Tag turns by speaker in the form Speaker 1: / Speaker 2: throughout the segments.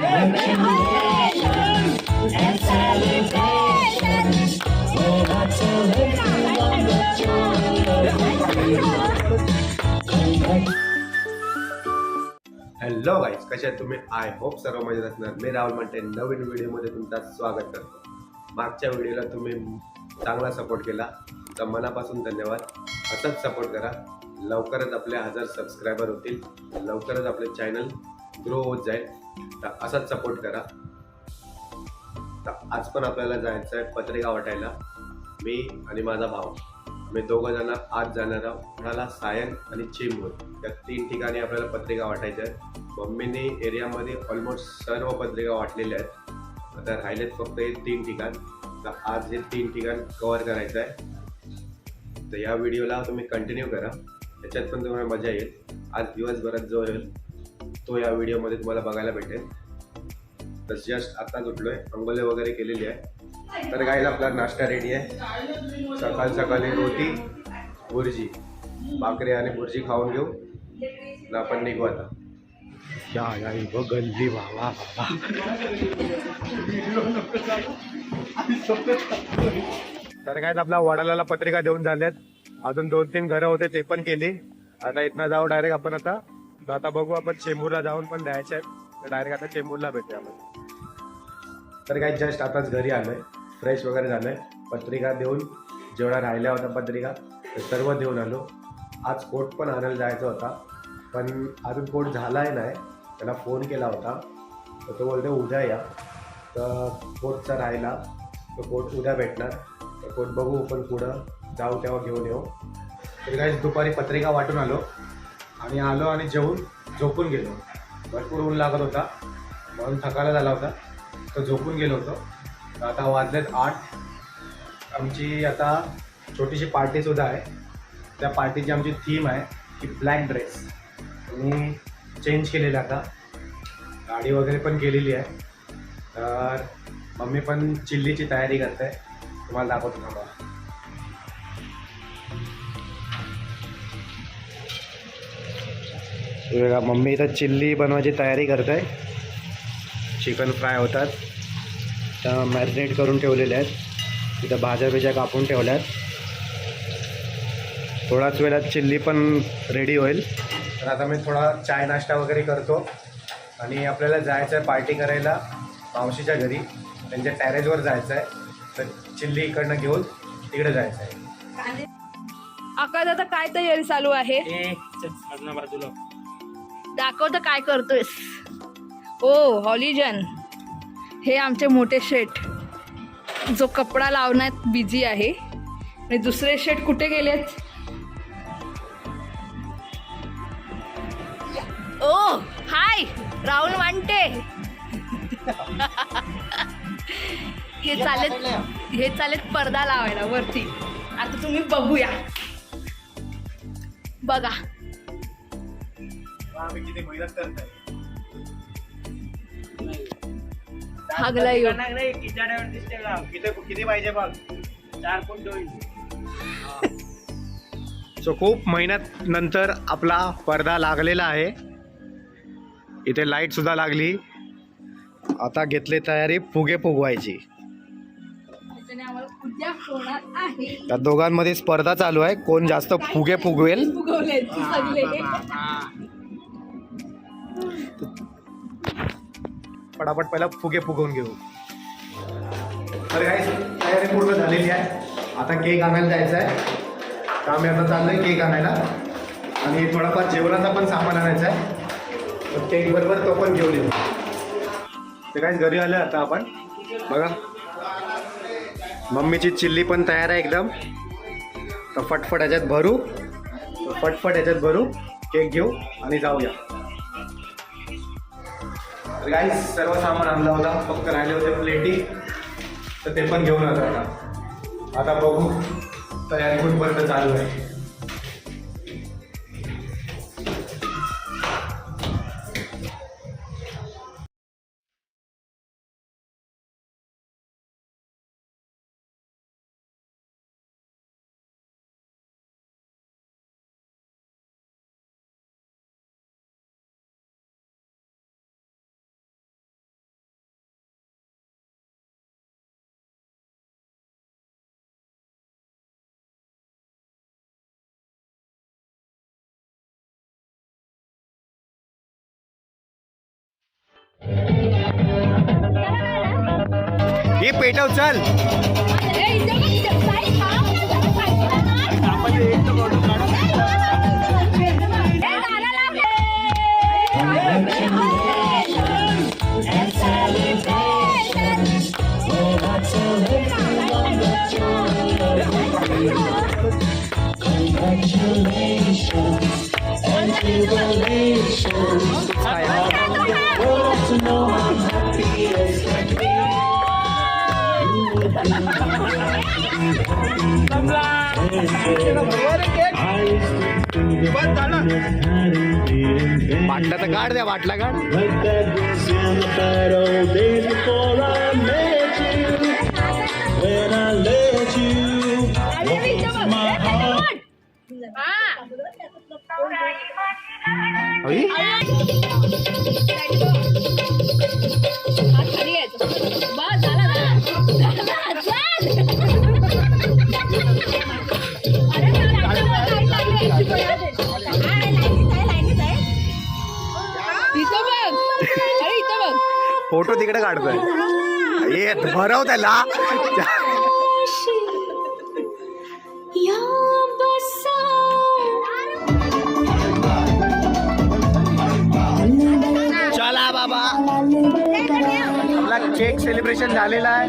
Speaker 1: Hello guys कशा आहेत तुम्ही? आय होप सर्व मजेत असणार. मी राहुल म्हणते नवीन व्हिडिओमध्ये तुमचं स्वागत करतो. मागच्या व्हिडिओला तुम्ही चांगला सपोर्ट केला तर मनापासून धन्यवाद. असंच सपोर्ट करा. लवकरच आपले हजार सबस्क्रायबर होतील. लवकरच आपले चॅनल ग्रो होत जाईल. तर असाच सपोर्ट करा. तर आज पण आपल्याला जायचं आहे पत्रिका वाटायला. मी आणि माझा भाऊ. मी दोघं जण आज जाणार आहोत पुण्याला सायन आणि चेंबूर. या तीन ठिकाणी आपल्याला पत्रिका वाटायच्या आहेत. मम्मीने एरियामध्ये ऑलमोस्ट सर्व पत्रिका वाटलेल्या आहेत. आता राहिलेत फक्त हे तीन ठिकाण. तर आज हे तीन ठिकाण कव्हर करायचं आहे. तर या व्हिडिओला तुम्ही कंटिन्यू करा. त्याच्यात पण तुम्हाला मजा येईल. आज दिवसभरात जो येईल. तो या व्हिडिओमध्ये तुम्हाला बघायला भेटेल. तर जस्ट आत्ताच उठलोय अंगोले वगैरे केलेली आहे. तर गाईला आपला नाश्ता रेडी आहे. सकाळ सकाळी रोटी भुर्जी भाकरी आणि भुर्जी खाऊन घेऊ. आणि आपण निघू आता. या या इगो गल्ली बाबा तर काय आपला वडाला पत्रिका देऊन झाल्यात. अजून दोन तीन घरं होते ते पण केली. आता इथनं जाऊ डायरेक्ट आपण आता आता बघू आपण चेंबूरला जाऊन पण द्यायचे आहेत. डायरेक्ट आता चेंबूरला भेटूया आपण. तर काय जस्ट आताच घरी आलोय. फ्रेश वगैरे झालंय. पत्रिका देऊन जेवढा राहिल्या होत्या पत्रिका ते सर्व देऊन आलो. आज कोट पण आणायला जायचा होता. पण अजून कोट झालाय नाही. त्याला फोन केला होता. तर तो बोलतो उद्या या. तर कोटचा राहिला. तो कोट उद्या भेटणार. तर कोट बघू पण पुढं. जाऊ तेव्हा घेऊन येऊ. तर काय दुपारी पत्रिका वाटून आलो. आणि आलो आणि जेवून झोपून गेलो. भरपूर ऊन लागत होता. म्हणून थकायला झाला होता. तर झोपून गेलो होतो. तर आता वाजलेत आठ. आमची आता छोटीशी पार्टीसुद्धा आहे. त्या पार्टीची आमची थीम आहे की ब्लॅक ड्रेस. मी चेंज केलेला आता. गाडी वगैरे पण केलेली आहे. तर मम्मी पण चिल्लीची तयारी करते. तुम्हाला दाखवतो थांबा. मम्मी इथं चिल्ली बनवायची तयारी करते चिकन फ्राय होतात. त्या मॅरिनेट करून ठेवलेल्या आहेत. तिथं भाज्या बिज्या कापून ठेवल्या आहेत. थोड्याच वेळात चिल्ली पण रेडी होईल. तर आता मी थोडा चाय नाश्ता वगैरे करतो. आणि आपल्याला जायचं आहे पार्टी करायला मावशीच्या घरी. त्यांच्या टॅरेजवर जायचं आहे तर चिल्ली इकडनं घेऊन तिकडे जायचं आहे
Speaker 2: आकाश आता काय तयारी चालू आहे?
Speaker 3: बाजूला.
Speaker 2: दाखवतं काय करतोयस? ओ हॉलिजन. हे आमचे मोठे शेट जो कपडा लावण्यात बिझी आहे. आणि दुसरे शेट कुठे गेलेत? ओ हाय राहुल वांटे. हे चालेल हे चालेल पडदा लावायला वरती. आता तुम्ही बघूया. बघा.
Speaker 1: आम्ही किती मेहनत करतोय
Speaker 2: हागला येऊ
Speaker 1: किती किती पाहिजे बघ.
Speaker 3: चार फूट होईल.
Speaker 1: सो खूप महिन्यात नंतर आपला पडदा लागलेला आहे. इथे लाइट सुद्धा लागली. आता घेतली तयारी फुगे फुगवायची.
Speaker 2: त्याच्याने आम्हाला उद्या होणार आहे.
Speaker 1: त्या दोघांमध्ये स्पर्धा चालू आहे. कोण जास्त फुगे फुगवेल?
Speaker 2: फुगवले सगळे.
Speaker 1: पटापट पहिला फुगे फुगवून घेऊ. तर काय तयारी पूर्ण झालेली आहे. आता केक आणायला जायचं आहे. तर आम्ही आता आहे केक आणायला. आणि थोडाफार जेवणाचा पण सामान आणायचं आहे. तर केक बरोबर तो पण घेऊन येऊ. ते काय घरी आलं आता आपण. बघा. मम्मीची चिल्ली पण तयार आहे एकदम. तर फटफट ह्याच्यात भरू. फटफट ह्याच्यात भरू. केक घेऊ आणि जाऊया. तर काही सर्व सामान आणलं होता. फक्त राहिले होते प्लेटी तर ते पण घेऊन आता. आता बघू. तयारी कुठपर्यंत चालू आहे.
Speaker 2: हे पेटव चल
Speaker 1: Congratulations. वाटला तर काढ
Speaker 2: द्या वाटला काढ फोटो तिकडे काढतोय. येत भरव त्याला चला बाबा. आपला केक सेलिब्रेशन झालेला आहे.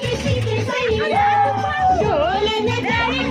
Speaker 4: किसी के सैया। ढोल
Speaker 5: नजारे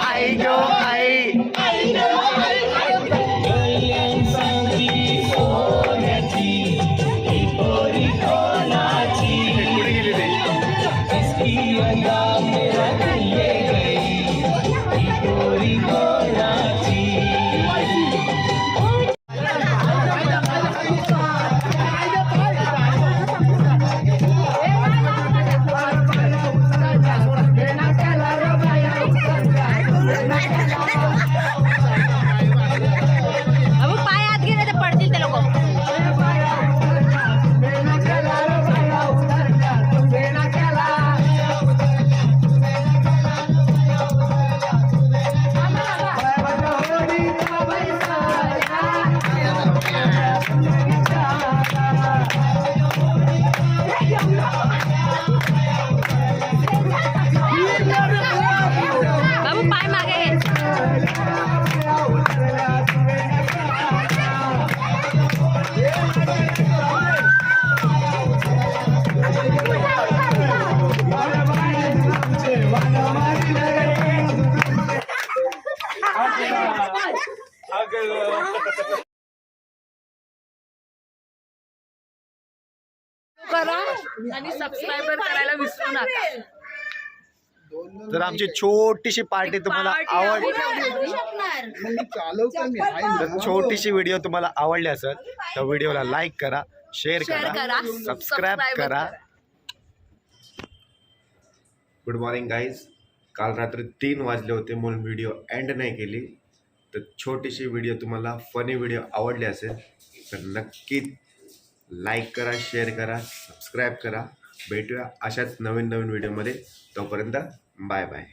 Speaker 5: I go,
Speaker 2: I आणि सबस्क्राईबर करायला विसरू नका.
Speaker 3: तर आमची छोटीशी पार्टी तुम्हाला आवड
Speaker 2: आम्ही ठेवली होती.
Speaker 3: मग मी चालवतो मी आहे ना. तर छोटीशी व्हिडिओ तुम्हाला आवडली असेल तर व्हिडिओला लाईक करा शेअर करा
Speaker 2: करा,
Speaker 3: सबस्क्राईब करा.
Speaker 1: गुड मॉर्निंग गाईज काल रात्री तीन वाजले होते म्हणून व्हिडिओ एंड नाही केली. तर छोटीशी व्हिडिओ तुम्हाला फनी व्हिडिओ आवडली असेल तर नक्की लाईक करा शेअर करा सबस्क्राईब करा. भेटूया अशाच नवीन नवीन व्हिडिओमध्ये तोपर्यंत बाय बाय